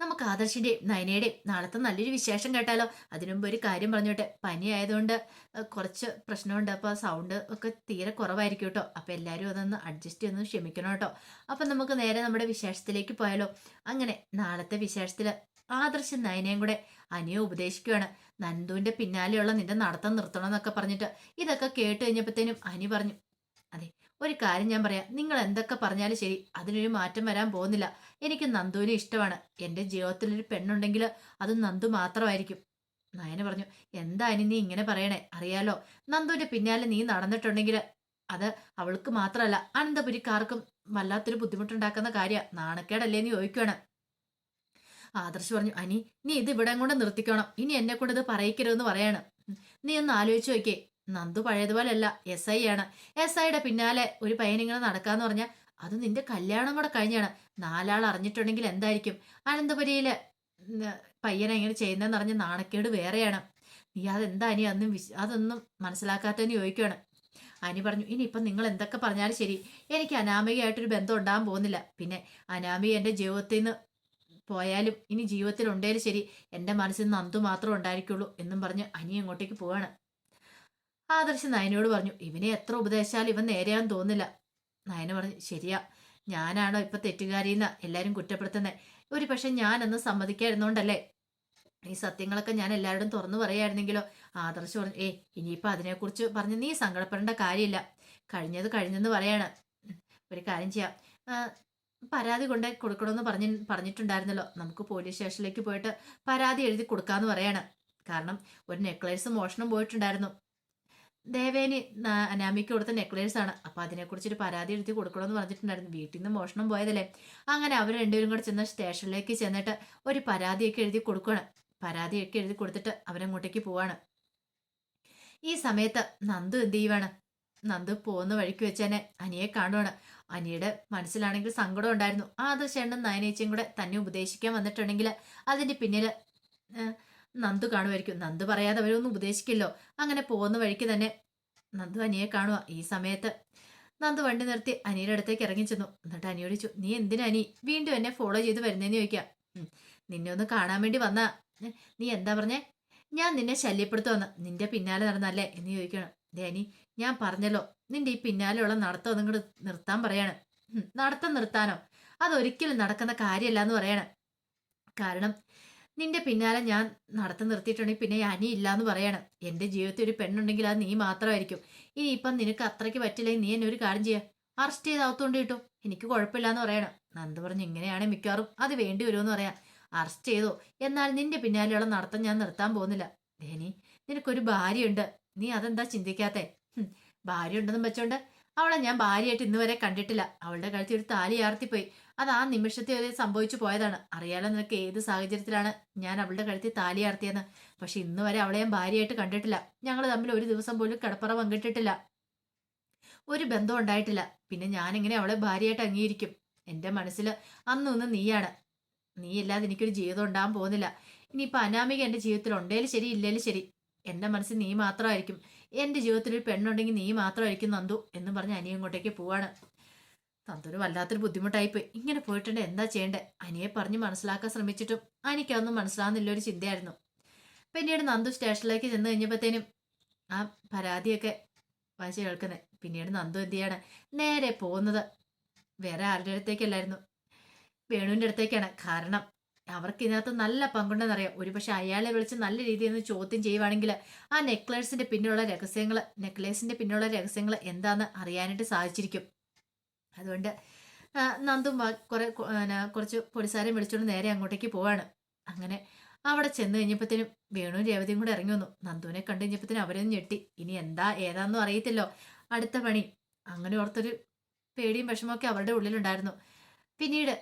നമുക്ക് ആദർശിന്റെയും നയനയുടെയും നാളത്തെ നല്ലൊരു വിശേഷം കേട്ടാലോ? അതിനുമുമ്പ് ഒരു കാര്യം പറഞ്ഞോട്ടെ. പനി ആയതുകൊണ്ട് കുറച്ച് പ്രശ്നമുണ്ട്. അപ്പോൾ സൗണ്ട് ഒക്കെ തീരെ കുറവായിരിക്കും കേട്ടോ. അപ്പോൾ എല്ലാവരും അതൊന്ന് അഡ്ജസ്റ്റ് ചെയ്തൊന്ന് ക്ഷമിക്കണം കേട്ടോ. അപ്പം നമുക്ക് നേരെ നമ്മുടെ വിശേഷത്തിലേക്ക് പോയാലോ? അങ്ങനെ നാളത്തെ വിശേഷത്തിൽ ആദർശം നയനയും കൂടെ അനിയെ ഉപദേശിക്കുകയാണ് നന്ദുവിന്റെ പിന്നാലെയുള്ള നിന്റെ നടത്തം നിർത്തണം എന്നൊക്കെ പറഞ്ഞിട്ട് ഇതൊക്കെ കേട്ട് കഴിഞ്ഞപ്പോഴത്തേനും അനി പറഞ്ഞു അതെ ഒരു കാര്യം ഞാൻ പറയാം. നിങ്ങൾ എന്തൊക്കെ പറഞ്ഞാലും ശരി അതിനൊരു മാറ്റം വരാൻ പോകുന്നില്ല. എനിക്ക് നന്ദുവിനെ ഇഷ്ടമാണ്. എന്റെ ജീവിതത്തിലൊരു പെണ്ണുണ്ടെങ്കിൽ അത് നന്ദു മാത്രമായിരിക്കും. നയന പറഞ്ഞു എന്തായാലും നീ ഇങ്ങനെ പറയണേ? അറിയാലോ നന്ദുവിന്റെ പിന്നാലെ നീ നടന്നിട്ടുണ്ടെങ്കിൽ അത് അവൾക്ക് മാത്രമല്ല അനന്തപുരിക്കാർക്കും വല്ലാത്തൊരു ബുദ്ധിമുട്ടുണ്ടാക്കുന്ന കാര്യ. നാണക്കേടല്ലേ എന്ന് ചോദിക്കുകയാണ് ആദർശ് പറഞ്ഞു അനി നീ ഇത് ഇവിടെ കൊണ്ട് നിർത്തിക്കണം. ഇനി എന്നെ കൊണ്ട് ഇത് പറയിക്കരുതെന്ന് പറയാണ്. നീ ഒന്ന് ആലോചിച്ച് നോക്കിയേ. നന്ദു പഴയതുപോലല്ല. എസ് ഐ ആണ്. എസ് ഐയുടെ പിന്നാലെ ഒരു പയ്യനിങ്ങനെ നടക്കാന്ന് പറഞ്ഞാൽ അത് നിന്റെ കല്യാണം കൂടെ കഴിഞ്ഞാണ്. നാലാൾ അറിഞ്ഞിട്ടുണ്ടെങ്കിൽ എന്തായിരിക്കും? അനന്തപുരിയിലെ പയ്യനെ ഇങ്ങനെ ചെയ്യുന്നതെന്ന് പറഞ്ഞ നാണക്കേട് വേറെയാണ്. നീ അതെന്താ അനി അന്നും വിശ് അതൊന്നും മനസ്സിലാക്കാത്തതെന്ന് ചോദിക്കുകയാണ് അനി പറഞ്ഞു ഇനിയിപ്പം നിങ്ങൾ എന്തൊക്കെ പറഞ്ഞാലും ശരി. എനിക്ക് അനാമികയായിട്ടൊരു ബന്ധം ഉണ്ടാകാൻ പോകുന്നില്ല. പിന്നെ അനാമിക എന്റെ ജീവിതത്തിൽ നിന്ന് പോയാലും ഇനി ജീവിതത്തിൽ ഉണ്ടേലും ശരി. എന്റെ മനസ്സിൽ നന്ദു മാത്രം ഉണ്ടായിരിക്കുള്ളൂ എന്നും പറഞ്ഞ് അനി അങ്ങോട്ടേക്ക് പോവാണ്. ആദർശ് നയനോട് പറഞ്ഞു ഇവനെ എത്ര ഉപദേശാലും ഇവൻ നേരെയാൻ തോന്നില്ല നയന പറഞ്ഞു ശരിയാ ഞാനാണോ ഇപ്പൊ തെറ്റുകാരിന്ന് എല്ലാരും കുറ്റപ്പെടുത്തുന്നത് ഒരു പക്ഷെ ഞാനൊന്ന് സമ്മതിക്കായിരുന്നോണ്ടല്ലേ ഈ സത്യങ്ങളൊക്കെ ഞാൻ എല്ലാവരോടും തുറന്നു പറയായിരുന്നെങ്കിലോ? ആദർശ് പറഞ്ഞു ഏ ഇനിയിപ്പോ അതിനെക്കുറിച്ച് പറഞ്ഞ് നീ സങ്കടപ്പെടേണ്ട കാര്യമില്ല. കഴിഞ്ഞത് കഴിഞ്ഞെന്ന് പറയാണ്. ഒരു കാര്യം ചെയ്യാം. പരാതി കൊണ്ട് കൊടുക്കണമെന്ന് പറഞ്ഞ് പറഞ്ഞിട്ടുണ്ടായിരുന്നല്ലോ. നമുക്ക് പോലീസ് സ്റ്റേഷനിലേക്ക് പോയിട്ട് പരാതി എഴുതി കൊടുക്കാന്ന് പറയാണ്. കാരണം ഒരു നെക്ലേസ് മോഷണം പോയിട്ടുണ്ടായിരുന്നു. ദേവേനി അനാമിക്ക് കൊടുത്ത നെക്ലേസ് ആണ്. അപ്പൊ അതിനെക്കുറിച്ചൊരു പരാതി എഴുതി കൊടുക്കണമെന്ന് പറഞ്ഞിട്ടുണ്ടായിരുന്നു. വീട്ടിൽ നിന്ന് മോഷണം പോയതല്ലേ. അങ്ങനെ അവർ രണ്ടുപേരും കൂടെ ചെന്ന സ്റ്റേഷനിലേക്ക് ചെന്നിട്ട് ഒരു പരാതിയൊക്കെ എഴുതി കൊടുക്കണം പരാതിയൊക്കെ എഴുതി കൊടുത്തിട്ട് അവരങ്ങോട്ടേക്ക് പോവാണ്. ഈ സമയത്ത് നന്ദു എന്ത് ചെയ്യുവാണ്? നന്ദു പോകുന്ന വഴിക്ക് വെച്ച് തന്നെ അനിയെ കാണുവാണ്. അനിയുടെ മനസ്സിലാണെങ്കിൽ സങ്കടം ഉണ്ടായിരുന്നു. ആ അത് ചേട്ടൻ നയനേച്ചയും കൂടെ തന്നെ ഉപദേശിക്കാൻ വന്നിട്ടുണ്ടെങ്കിൽ അതിന്റെ പിന്നിൽ നന്ദു കാണുമായിരിക്കും. നന്ദു പറയാതെ അവരൊന്നും ഉപദേശിക്കില്ലോ. അങ്ങനെ പോകുന്ന വഴിക്ക് തന്നെ നന്ദു അനിയെ കാണുക ഈ സമയത്ത്. നന്ദു വണ്ടി നിർത്തി അനിയുടെ അടുത്തേക്ക് ഇറങ്ങി ചെന്നു എന്നിട്ട് അനിയോട് ചോദിച്ചു നീ എന്തിനാ അനി? വീണ്ടും എന്നെ ഫോളോ ചെയ്ത് വരുന്നേന്ന് ചോദിക്കാം. നിന്നെ ഒന്ന് കാണാൻ വേണ്ടി വന്ന. നീ എന്താ പറഞ്ഞേ? ഞാൻ നിന്നെ ശല്യപ്പെടുത്തുവന്ന്. നിന്റെ പിന്നാലെ നടന്നല്ലേ എന്ന് ചോദിക്കണം. ദേ അനി ഞാൻ പറഞ്ഞല്ലോ. നിന്റെ ഈ പിന്നാലെയുള്ള നടത്തം ഒന്നും കൂടെ നിർത്താൻ പറയാണ്. "ഉം, നടത്തം നിർത്താനോ? അതൊരിക്കലും നടക്കുന്ന കാര്യമല്ല എന്ന് പറയണം. കാരണം നിന്റെ പിന്നാലെ ഞാൻ നടത്തു നിർത്തിയിട്ടുണ്ടെങ്കിൽ പിന്നെ അനി ഇല്ല എന്ന് പറയണം. എന്റെ ജീവിതത്തിൽ ഒരു പെണ്ണുണ്ടെങ്കിൽ അത് നീ മാത്രമായിരിക്കും. ഇനി ഇപ്പം നിനക്ക് അത്രയ്ക്ക് പറ്റില്ലെങ്കിൽ നീ എന്നെ ഒരു കാര്യം ചെയ്യാം. അറസ്റ്റ് ചെയ്ത് അകത്തോണ്ട് കിട്ടും. എനിക്ക് കുഴപ്പമില്ല എന്ന് പറയണം. നന്ദു പറഞ്ഞു ഇങ്ങനെയാണ് മിക്കവാറും അത് വേണ്ടി വരുമെന്ന് പറയാം. അറസ്റ്റ് ചെയ്തോ. എന്നാൽ നിന്റെ പിന്നാലെയുള്ള നടത്തം ഞാൻ നിർത്താൻ പോകുന്നില്ല. ദേനി നിനക്കൊരു ഭാര്യയുണ്ട്. നീ അതെന്താ ചിന്തിക്കാത്തേ? ഭാര്യ ഉണ്ടെന്നും വെച്ചോണ്ട് അവളെ ഞാൻ ഭാര്യയായിട്ട് ഇന്ന് വരെ കണ്ടിട്ടില്ല. അവളുടെ കഴുത്തിൽ ഒരു താലി ആർത്തിപ്പോയി. അത് ആ നിമിഷത്തെ സംഭവിച്ചു പോയതാണ്. അറിയാലോ നിനക്ക് ഏത് സാഹചര്യത്തിലാണ് ഞാൻ അവളുടെ കഴുത്തിൽ താലി ആർത്തിയെന്ന്. പക്ഷെ ഇന്ന് വരെ അവളെ ഞാൻ ഭാര്യയായിട്ട് കണ്ടിട്ടില്ല. ഞങ്ങൾ തമ്മിൽ ഒരു ദിവസം പോലും കിടപ്പറ പങ്കിട്ടിട്ടില്ല. ഒരു ബന്ധം ഉണ്ടായിട്ടില്ല. പിന്നെ ഞാനിങ്ങനെ അവളെ ഭാര്യയായിട്ട് അംഗീകരിക്കും? എന്റെ മനസ്സിൽ അന്നൊന്ന് നീയാണ്. നീ ഇല്ലാതെ എനിക്കൊരു ജീവിതം ഉണ്ടാകാൻ പോകുന്നില്ല. ഇനിയിപ്പോൾ അനാമിക എന്റെ ജീവിതത്തിൽ ഉണ്ടേലും ശരി ഇല്ലേലും ശരി. എന്റെ മനസ്സിൽ നീ മാത്രമായിരിക്കും. എന്റെ ജീവിതത്തിൽ പെണ്ണുണ്ടെങ്കിൽ നീ മാത്രമായിരിക്കും നന്ദു എന്ന് പറഞ്ഞ് അനിയ ഇങ്ങോട്ടേക്ക് പോവാണ്. നന്ദുന് വല്ലാത്തൊരു ബുദ്ധിമുട്ടായിപ്പോയി. ഇങ്ങനെ പോയിട്ടുണ്ട്. എന്താ ചെയ്യേണ്ടേ? അനിയെ പറഞ്ഞ് മനസ്സിലാക്കാൻ ശ്രമിച്ചിട്ടും അനിക്കതൊന്നും മനസ്സിലാകുന്നില്ല ഒരു ചിന്തയായിരുന്നു. പിന്നീട് നന്ദു സ്റ്റേഷനിലേക്ക് ചെന്ന് കഴിഞ്ഞപ്പോഴത്തേനും ആ പരാതിയൊക്കെ വായിച്ച് കേൾക്കുന്നത് പിന്നീട് നന്ദു എന്ത് ചെയ്യാണ്? നേരെ പോകുന്നത്. വേറെ ആരുടെ അടുത്തേക്കല്ലായിരുന്നു. വേണുവിന്റെ അടുത്തേക്കാണ്. കാരണം അവർക്ക് ഇതിനകത്ത് നല്ല പങ്കുണ്ടെന്നറിയാം. ഒരുപക്ഷെ അയാളെ വിളിച്ച് നല്ല രീതിയിൽ നിന്ന് ചോദ്യം ചെയ്യുവാണെങ്കിൽ ആ നെക്ലേസിന്റെ പിന്നിലുള്ള രഹസ്യങ്ങൾ നെക്ലേസിന്റെ പിന്നിലുള്ള രഹസ്യങ്ങൾ എന്താണെന്ന് അറിയാനായിട്ട് സാധിച്ചിരിക്കും. അതുകൊണ്ട് നന്ദു കുറെ കുറച്ച് പോലീസുകാരെ വിളിച്ചുകൊണ്ട് നേരെ അങ്ങോട്ടേക്ക് പോവാണ്. അങ്ങനെ അവിടെ ചെന്ന് കഴിഞ്ഞപ്പോഴത്തേനും വേണുവും രേവതിയും കൂടെ ഇറങ്ങി വന്നു. നന്ദുവിനെ കണ്ടു കഴിഞ്ഞപ്പോഴത്തേനും അവരൊന്നും ഞെട്ടി. ഇനി എന്താ ഏതാന്നും അറിയത്തില്ലോ. അടുത്ത പണി. അങ്ങനെ ഓർത്തൊരു പേടിയും വിഷമമൊക്കെ അവരുടെ ഉള്ളിലുണ്ടായിരുന്നു. പിന്നീട്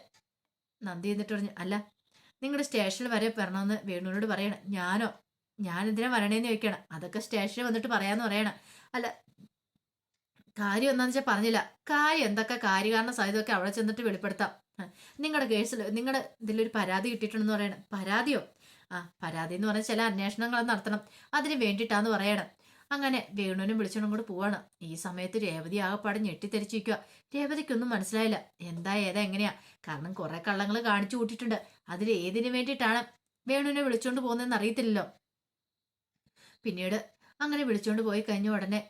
നന്ദി എന്നിട്ട് പറഞ്ഞു അല്ല നിങ്ങളുടെ സ്റ്റേഷനിൽ വരെ വരണമെന്ന് വേണുവിനോട് പറയണം. ഞാനോ? ഞാൻ എന്തിനാ വരണേന്ന് ചോദിക്കണം? അതൊക്കെ സ്റ്റേഷനിൽ വന്നിട്ട് പറയാന്ന് പറയണം. അല്ല കാര്യം എന്താണെന്ന് വെച്ചാൽ പറഞ്ഞില്ല. കാര്യം എന്തൊക്കെ കാര്യകാരണ സാധ്യതയൊക്കെ അവിടെ ചെന്നിട്ട് വെളിപ്പെടുത്താം. നിങ്ങളുടെ കേസിൽ നിങ്ങളുടെ ഇതിലൊരു പരാതി കിട്ടിയിട്ടുണ്ടെന്ന് പറയണം. പരാതിയോ? ആ പരാതി എന്ന് പറഞ്ഞാൽ ചില അന്വേഷണങ്ങൾ നടത്തണം. അതിന് വേണ്ടിയിട്ടാന്ന് പറയണം. അങ്ങനെ വേണുവിനും വിളിച്ചോണ്ടും കൂടെ പോവാണ്. ഈ സമയത്ത് രേവതി ആകെപ്പാടെ ഞെട്ടിത്തെറിച്ചിരിക്കുക രേവതിക്കൊന്നും മനസ്സിലായില്ല. എന്താ ഏതാ എങ്ങനെയാ? കാരണം കുറെ കള്ളങ്ങൾ കാണിച്ചു കൂട്ടിയിട്ടുണ്ട്. അതിൽ ഏതിനു വേണ്ടിയിട്ടാണ് വേണുവിനെ വിളിച്ചോണ്ട് പോകുന്നതെന്ന് അറിയത്തില്ലല്ലോ. പിന്നീട് അങ്ങനെ വിളിച്ചോണ്ട് പോയി കഴിഞ്ഞ ഉടനെ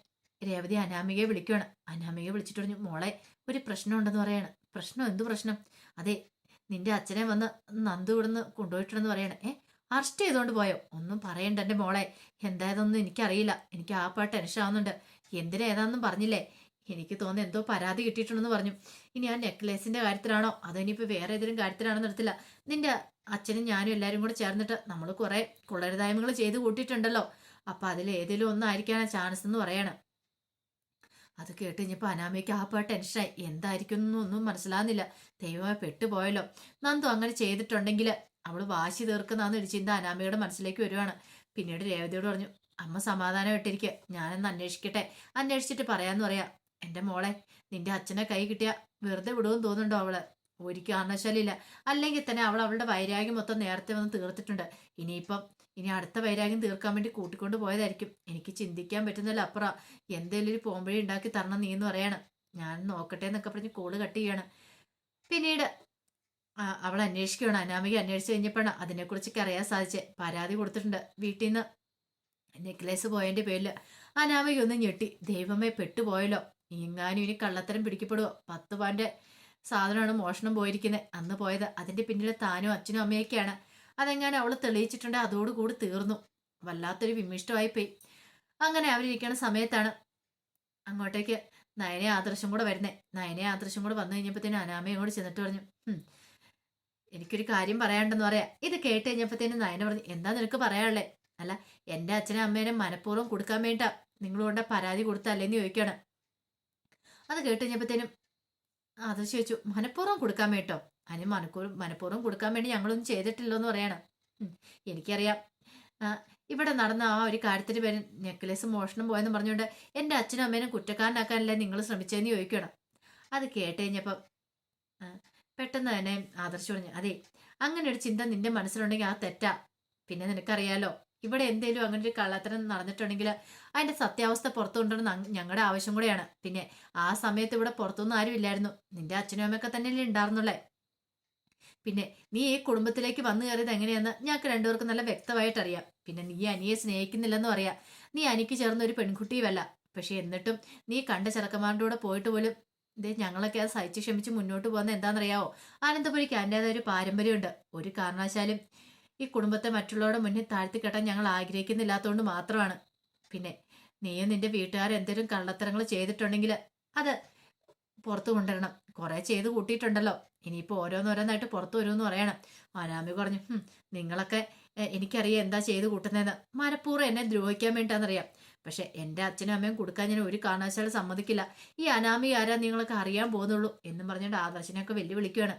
രേവതി അനാമികയെ വിളിക്കുകയാണ് അനാമികയെ വിളിച്ചിട്ട് പറഞ്ഞു മോളെ ഒരു പ്രശ്നം ഉണ്ടെന്ന് പറയാണ്. പ്രശ്നം? എന്തു പ്രശ്നം? അതെ നിന്റെ അച്ഛനെ വന്ന് നന്ദു ഇവിടുന്ന് കൊണ്ടുപോയിട്ടുണ്ടെന്ന് പറയണേ. ഏ അറസ്റ്റ് ചെയ്തുകൊണ്ട് പോയോ? ഒന്നും പറയണ്ട എന്റെ മോളെ. എന്തായതൊന്നും എനിക്കറിയില്ല. എനിക്ക് ആ പാട്ട് ടെൻഷൻ ആവുന്നുണ്ട്. എന്തിനാ ഏതാണെന്നും പറഞ്ഞില്ലേ? എനിക്ക് തോന്നുന്നു എന്തോ പരാതി കിട്ടിയിട്ടുണ്ടെന്ന് പറഞ്ഞു. ഇനി ആ നെക്ലേസിന്റെ കാര്യത്തിലാണോ? അതോ ഇനിയിപ്പോൾ വേറെ ഏതെങ്കിലും കാര്യത്തിലാണോ നടത്തില്ല നിന്റെ അച്ഛനും ഞാനും എല്ലാരും കൂടെ ചേർന്നിട്ട് നമ്മൾ കുറെ കൊള്ളരുതായ്മകൾ ചെയ്ത് കൂട്ടിയിട്ടുണ്ടല്ലോ. അപ്പൊ അതിൽ ഏതെങ്കിലും ഒന്നായിരിക്കാനാ ചാൻസ് എന്ന് പറയണം. അത് കേട്ട് കഴിഞ്ഞപ്പോൾ അനാമയ്ക്ക് ആ പാട്ട് ടെൻഷനായി എന്തായിരിക്കും ഒന്നും മനസ്സിലാകുന്നില്ല ദൈവമായി പെട്ടുപോയല്ലോ. നന്ദു അങ്ങനെ ചെയ്തിട്ടുണ്ടെങ്കിൽ അവൾ വാശി തീർക്കുന്നതെന്ന് ഒരു ചിന്ത അനാമയുടെ മനസ്സിലേക്ക് വരുവാണ്. പിന്നീട് രേവതിയോട് പറഞ്ഞു അമ്മ സമാധാനമായിട്ടിരിക്കുക ഞാനെന്ന് അന്വേഷിക്കട്ടെ. അന്വേഷിച്ചിട്ട് പറയാന്ന് പറയാ. എന്റെ മോളെ നിന്റെ അച്ഛനെ കൈ കിട്ടിയ വെറുതെ വിടുമെന്ന് തോന്നുന്നുണ്ടോ അവൾ? ഒരു കാരണവശാലില്ല. അല്ലെങ്കിൽ തന്നെ അവൾ അവളുടെ വൈരാഗ്യം മൊത്തം നേരത്തെ വന്ന് തീർത്തിട്ടുണ്ട്. ഇനിയിപ്പം ഇനി അടുത്ത വൈരാഗ്യം തീർക്കാൻ വേണ്ടി കൂട്ടിക്കൊണ്ട് പോയതായിരിക്കും. എനിക്ക് ചിന്തിക്കാൻ പറ്റുന്നില്ല അപ്പുറം. എന്തേലും ഒരു പോംവഴി ഉണ്ടാക്കി തരണം നീ എന്ന് പറയാണ്. ഞാൻ നോക്കട്ടെ എന്നൊക്കെ പറഞ്ഞ് കോൾ കട്ട് ചെയ്യാണ്. പിന്നീട് അവൾ അന്വേഷിക്കുകയാണ്. അനാമിക അന്വേഷിച്ച് കഴിഞ്ഞപ്പോഴാണ് അതിനെക്കുറിച്ചൊക്കെ അറിയാൻ സാധിച്ചത് പരാതി കൊടുത്തിട്ടുണ്ട് വീട്ടിൽ നിന്ന്. നെക്ലേസ് പോയതിന്റെ പേരിൽ അനാമിക ഒന്ന് ഞെട്ടി. ദൈവമേ പെട്ടുപോയല്ലോ. എങ്ങാനും ഇനി കള്ളത്തരം പിടിക്കപ്പെടുവോ? പത്ത് പാന്റെ സാധനമാണ് മോഷണം പോയിരിക്കുന്നത്. അന്ന് പോയത് അതിന്റെ പിന്നിൽ താനും അച്ഛനും അമ്മയൊക്കെയാണ്. അതെങ്ങാനും അവൾ തെളിയിച്ചിട്ടുണ്ട്. അതോടുകൂടി തീർന്നു. വല്ലാത്തൊരു വിമിഷ്ടമായി പോയി. അങ്ങനെ അവരിരിക്കുന്ന സമയത്താണ് അങ്ങോട്ടേക്ക് നയനെ ആദർശം കൂടെ വരുന്നത് നയനെ ആദർശം കൂടെ വന്നു കഴിഞ്ഞപ്പോഴത്തേനും തന്നെ അനാമയോട് ചെന്നിട്ട് പറഞ്ഞു "ഹും, എനിക്കൊരു കാര്യം പറയാണ്ടെന്ന് പറയാ. ഇത് കേട്ട് കഴിഞ്ഞപ്പോഴത്തേനും നയന പറഞ്ഞു എന്താ നിനക്ക് പറയാനുള്ളേ? അല്ല എന്റെ അച്ഛനും അമ്മേനെ മനഃപൂർവം കൊടുക്കാൻ വേണ്ട നിങ്ങളുകൊണ്ട് പരാതി കൊടുത്തല്ലേന്ന് ചോദിക്കണം. അത് കേട്ട് കഴിഞ്ഞപ്പോഴത്തേനും അത് ചോദിച്ചു മനഃപൂർവം കൊടുക്കാൻ വേണ്ടോ അതിന് മനഃപൂർവം മനഃപൂർവം കൊടുക്കാൻ വേണ്ടി ഞങ്ങളൊന്നും ചെയ്തിട്ടില്ല എന്ന് പറയണം എനിക്കറിയാം. ഇവിടെ നടന്ന ആ ഒരു കാര്യത്തിന് പേര് നെക്ലേസ് മോഷണം പോയെന്ന് പറഞ്ഞുകൊണ്ട് എന്റെ അച്ഛനും അമ്മേനും കുറ്റക്കാരനാക്കാനല്ലേ നിങ്ങൾ ശ്രമിച്ചതെന്ന് ചോദിക്കണം. അത് കേട്ട് കഴിഞ്ഞപ്പം പെട്ടെന്ന് തന്നെ ആദർശ് പറഞ്ഞു അതെ അങ്ങനെ ഒരു ചിന്ത നിന്റെ മനസ്സിലുണ്ടെങ്കിൽ ആ തെറ്റാ. പിന്നെ നിനക്കറിയാലോ ഇവിടെ എന്തേലും അങ്ങനെ ഒരു കള്ളത്തരം നടന്നിട്ടുണ്ടെങ്കിൽ അതിന്റെ സത്യാവസ്ഥ പുറത്തു കൊണ്ടുവരണം ഞങ്ങളുടെ ആവശ്യം കൂടെയാണ്. പിന്നെ ആ സമയത്ത് ഇവിടെ പുറത്തൊന്നും ആരും ഇല്ലായിരുന്നു. നിന്റെ അച്ഛനും അമ്മയൊക്കെ തന്നെയല്ലേ ഉണ്ടായിരുന്നുള്ളേ. പിന്നെ നീ ഈ കുടുംബത്തിലേക്ക് വന്നു കയറിയത് എങ്ങനെയാന്ന് ഞങ്ങൾക്ക് രണ്ടുപേർക്കും നല്ല വ്യക്തമായിട്ട് അറിയാം. പിന്നെ നീ അനിയെ സ്നേഹിക്കുന്നില്ലെന്നും അറിയാം നീ അനിക്ക് ചേർന്ന ഒരു പെൺകുട്ടിയുമല്ല. പക്ഷെ എന്നിട്ടും നീ കണ്ട ചെറുക്കന്മാരുടെ കൂടെ പോയിട്ട് പോലും ഇത് ഞങ്ങളൊക്കെ അത് സഹിച്ച് ക്ഷമിച്ച് മുന്നോട്ട് പോകുന്ന എന്താണെന്നറിയാവോ? ആനന്ദപുരിക്ക് അതിന്റെതായ ഒരു പാരമ്പര്യമുണ്ട്. ഒരു കാരണവശാലും ഈ കുടുംബത്തെ മറ്റുള്ളവരുടെ മുന്നിൽ താഴ്ത്തി കെട്ടാൻ ഞങ്ങൾ ആഗ്രഹിക്കുന്നില്ലാത്തതുകൊണ്ട് മാത്രമാണ്. പിന്നെ നീയും നിന്റെ വീട്ടുകാർ എന്തെങ്കിലും കള്ളത്തരങ്ങൾ ചെയ്തിട്ടുണ്ടെങ്കിൽ അത് പുറത്തു കൊണ്ടുവരണം. കുറെ ചെയ്ത് കൂട്ടിയിട്ടുണ്ടല്ലോ. ഇനിയിപ്പോൾ ഓരോന്നോരോന്നായിട്ട് പുറത്തു വരുമെന്ന് പറയണം. അനാമി പറഞ്ഞു "ഹും, നിങ്ങളൊക്കെ എനിക്കറിയാം എന്താ ചെയ്ത് കൂട്ടുന്നതെന്ന്. മനഃപൂർവം എന്നെ ദ്രോഹിക്കാൻ വേണ്ടിയിട്ടാണെന്നറിയാം. പക്ഷെ എന്റെ അച്ഛനും അമ്മയും കൊടുക്കാൻ ഞാൻ ഒരു കാരണവശാലും സമ്മതിക്കില്ല. ഈ അനാമി ആരാ നിങ്ങളൊക്കെ അറിയാൻ പോകുന്നുള്ളൂ എന്നും പറഞ്ഞുകൊണ്ട് ആദർശനെയൊക്കെ വെല്ലുവിളിക്കുകയാണ്.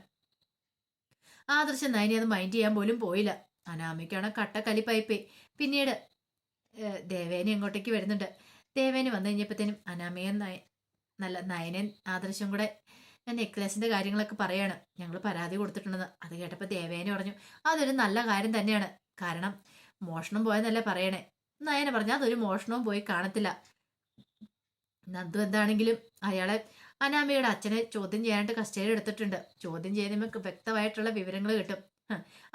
ആദർശൻ നയനി അത് മൈൻഡ് ചെയ്യാൻ പോലും പോയില്ല. അനാമിക്കാണ് കട്ട കലിപ്പായിപ്പോയി പിന്നീട് ദേവേനി ഇങ്ങോട്ടേക്ക് വരുന്നുണ്ട്. ദേവേന് വന്നു കഴിഞ്ഞപ്പോഴത്തേനും അനാമയും നയ നല്ല നയനൻ ആദർശം കൂടെ നെക്ലേസിന്റെ കാര്യങ്ങളൊക്കെ പറയാണ്. ഞങ്ങൾ പരാതി കൊടുത്തിട്ടുണ്ടെന്ന്. അത് കേട്ടപ്പോൾ ദേവേനെ പറഞ്ഞു അതൊരു നല്ല കാര്യം തന്നെയാണ്. കാരണം മോഷണം പോയെന്നല്ലേ പറയണേ. നയന പറഞ്ഞു അതൊരു മോഷണവും പോയി കാണത്തില്ല. നന്ദു എന്താണെങ്കിലും അയാളെ അനാമയുടെ അച്ഛനെ ചോദ്യം ചെയ്യാനായിട്ട് കസ്റ്റഡി എടുത്തിട്ടുണ്ട്. ചോദ്യം ചെയ്യുമ്പോൾ വ്യക്തമായിട്ടുള്ള വിവരങ്ങൾ കിട്ടും.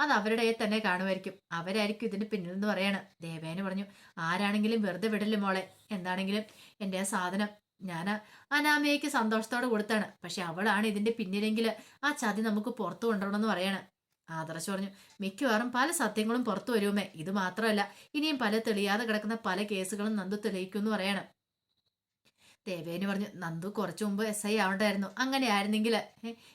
അത് അവരുടെ തന്നെ കാണുമായിരിക്കും. അവരായിരിക്കും ഇതിന് പിന്നിൽ നിന്ന് പറയാണ്. ദേവേന പറഞ്ഞു ആരാണെങ്കിലും വെറുതെ വിടില്ല മോളെ? എന്താണെങ്കിലും എന്റെ ആ സാധനം ഞാൻ അനാമയ്ക്ക് സന്തോഷത്തോടെ കൊടുത്താണ്. പക്ഷെ അവളാണ് ഇതിന്റെ പിന്നിലെങ്കിൽ ആ ചതി നമുക്ക് പുറത്തു കൊണ്ടുവരണമെന്ന് പറയാണ്. ആദർശ് പറഞ്ഞു മിക്കവാറും പല സത്യങ്ങളും പുറത്തു വരുമേ ഇത് മാത്രമല്ല ഇനിയും പല തെളിയാതെ കിടക്കുന്ന പല കേസുകളും നന്ദു തെളിയിക്കുമെന്ന് പറയണം. ദേവേന് പറഞ്ഞു നന്ദു കുറച്ചു മുമ്പ് എസ് ഐ ആവണ്ടായിരുന്നു. അങ്ങനെ ആയിരുന്നെങ്കിൽ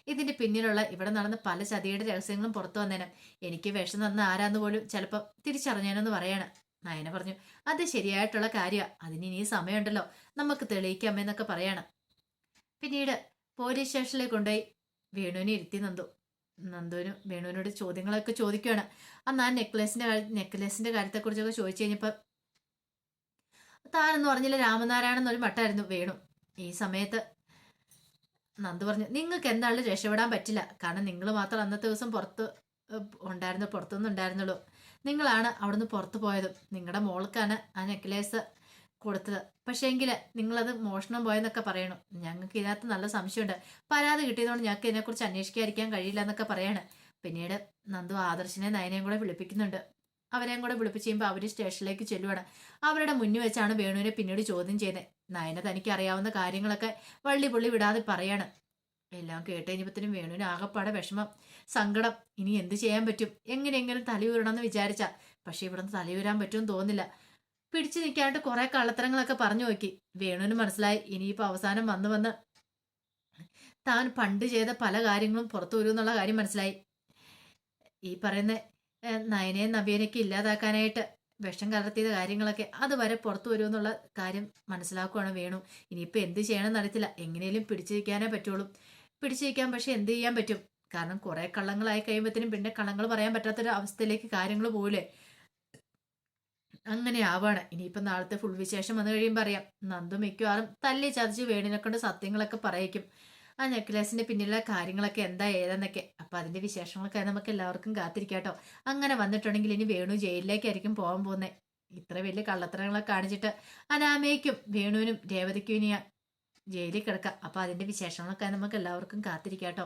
ഇതിന്റെ പിന്നിലുള്ള ഇവിടെ നടന്ന പല ചതിയുടെ രഹസ്യങ്ങളും പുറത്തു വന്നേനും. എനിക്ക് വിഷം തന്ന ആരാന്ന് പോലും ചിലപ്പോൾ തിരിച്ചറിഞ്ഞേനെന്ന് പറയാണ്. നയന പറഞ്ഞു അത് ശരിയായിട്ടുള്ള കാര്യമാണ് അതിന് ഇനി സമയമുണ്ടല്ലോ. നമുക്ക് തെളിയിക്കാമെന്നൊക്കെ പറയാണ്. പിന്നീട് പോലീസ് സ്റ്റേഷനിലേക്ക് കൊണ്ടുപോയി വേണുവിനെ ഇരുത്തി നന്ദു. നന്ദുവിന് വേണുവിനോട് ചോദ്യങ്ങളൊക്കെ ചോദിക്കുകയാണ് അന്ന് ആ നെക്ലസിന്റെ കാര്യത്തെ കാര്യത്തെക്കുറിച്ചൊക്കെ ചോദിച്ചു കഴിഞ്ഞപ്പോൾ താനെന്ന് പറഞ്ഞില്ല രാമനാരായണൻ എന്നൊരു മട്ടായിരുന്നു വേണു. ഈ സമയത്ത് നന്ദു പറഞ്ഞു നിങ്ങൾക്ക് എന്തായാലും രക്ഷപ്പെടാൻ പറ്റില്ല. കാരണം നിങ്ങൾ മാത്രം അന്നത്തെ ദിവസം പുറത്ത് ഉണ്ടായിരുന്നു പുറത്തുനിന്നുണ്ടായിരുന്നുള്ളൂ. നിങ്ങളാണ് അവിടുന്ന് പുറത്തു പോയത്. നിങ്ങളുടെ മോൾക്കാണ് ആ നെക്ലേസ് കൊടുത്തത്. പക്ഷേ എങ്കിൽ നിങ്ങളത് മോഷണം പോയെന്നൊക്കെ പറയണം. ഞങ്ങൾക്ക് ഇതിനകത്ത് നല്ല സംശയമുണ്ട്. പരാതി കിട്ടിയതുകൊണ്ട് ഞങ്ങൾക്ക് ഇതിനെക്കുറിച്ച് അന്വേഷിക്കാതിരിക്കാൻ കഴിയില്ല എന്നൊക്കെ പറയാണ്. പിന്നീട് നന്ദു ആദർശിനെ നയനെയും കൂടെ വിളിപ്പിക്കുന്നുണ്ട്. അവരെയും കൂടെ വിളിപ്പിച്ച് കഴിയുമ്പോൾ അവർ സ്റ്റേഷനിലേക്ക് ചെല്ലുവാണ്. അവരുടെ മുന്നിൽ വെച്ചാണ് വേണുവിനെ പിന്നീട് ചോദ്യം ചെയ്യുന്നത്. നയന തനിക്ക് അറിയാവുന്ന കാര്യങ്ങളൊക്കെ വള്ളി പുള്ളി വിടാതെ പറയാണ്. എല്ലാം കേട്ട് കഴിഞ്ഞപ്പത്തിനും വേണുവിന് ആകപ്പാടെ വിഷമം. സങ്കടം. ഇനി എന്ത് ചെയ്യാൻ പറ്റും? എങ്ങനെയെങ്കിലും തലയൂരണമെന്ന് വിചാരിച്ച. പക്ഷേ ഇവിടുന്ന് തലയൂരാൻ പറ്റുമെന്ന് തോന്നില്ല പിടിച്ചു നിൽക്കാണ്ട് കുറെ കള്ളത്തരങ്ങളൊക്കെ പറഞ്ഞു നോക്കി. വേണുവിന് മനസ്സിലായി. ഇനിയിപ്പോൾ അവസാനം വന്ന് വന്ന് താൻ പണ്ട് ചെയ്ത പല കാര്യങ്ങളും പുറത്തു വരും എന്നുള്ള കാര്യം മനസ്സിലായി. ഈ പറയുന്ന നയനയും നവ്യനൊക്കെ ഇല്ലാതാക്കാനായിട്ട് വിഷം കലർത്തിയ കാര്യങ്ങളൊക്കെ അതുവരെ പുറത്തു വരും എന്നുള്ള കാര്യം മനസ്സിലാക്കുകയാണ് വേണു. ഇനിയിപ്പോൾ എന്ത് ചെയ്യണമെന്ന് അറിയത്തില്ല. എങ്ങനെയും പിടിച്ചു നിൽക്കാനേ പറ്റുള്ളൂ. പിടിച്ചു നിൽക്കാൻ പക്ഷെ എന്ത് ചെയ്യാൻ പറ്റും? കാരണം കുറേ കള്ളങ്ങളായി കഴിയുമ്പോഴത്തേനും പിന്നെ കള്ളങ്ങൾ പറയാൻ പറ്റാത്തൊരു അവസ്ഥയിലേക്ക് കാര്യങ്ങൾ പോകില്ലേ അങ്ങനെ ആവാണ്. ഇനിയിപ്പം നാളത്തെ ഫുൾ വിശേഷം വന്നു കഴിയുമ്പോൾ അറിയാം. നന്ദു മിക്കവാറും തല്ലി ചതച്ച് വേണിനെ കൊണ്ട് സത്യങ്ങളൊക്കെ പറയിക്കും. ആ നെക്ലേസിന്റെ പിന്നിലുള്ള കാര്യങ്ങളൊക്കെ എന്താ ഏതെന്നൊക്കെ. അപ്പൊ അതിന്റെ വിശേഷങ്ങളൊക്കെ നമുക്ക് എല്ലാവർക്കും കാത്തിരിക്കാട്ടോ. അങ്ങനെ വന്നിട്ടുണ്ടെങ്കിൽ ഇനി വേണു ജയിലിലേക്കായിരിക്കും പോകാൻ പോകുന്നത് ഇത്ര വലിയ കള്ളത്തരങ്ങളൊക്കെ കാണിച്ചിട്ട് അനാമയ്ക്കും വേണുവിനും രേവതിക്കും ഇനി ജയിലിൽ കിടക്കാം. അപ്പൊ അതിന്റെ വിശേഷങ്ങളൊക്കെ നമുക്ക് എല്ലാവർക്കും കാത്തിരിക്കാട്ടോ.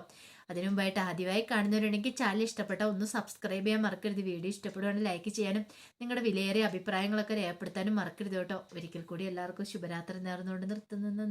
അതിനു മുമ്പായിട്ട് ആദ്യമായി കാണുന്നവരുണ്ടെങ്കിൽ ചാനൽ ഇഷ്ടപ്പെട്ട ഒന്ന് സബ്സ്ക്രൈബ് ചെയ്യാൻ മറക്കരുത്. വീഡിയോ ഇഷ്ടപ്പെടുവാണെങ്കിൽ ലൈക്ക് ചെയ്യാനും നിങ്ങളുടെ വിലയേറിയ അഭിപ്രായങ്ങളൊക്കെ രേഖപ്പെടുത്താനും മറക്കരുത് കേട്ടോ. ഒരിക്കൽ കൂടി എല്ലാവർക്കും ശുഭരാത്രി നേർന്നുകൊണ്ട് നിർത്തുന്നു.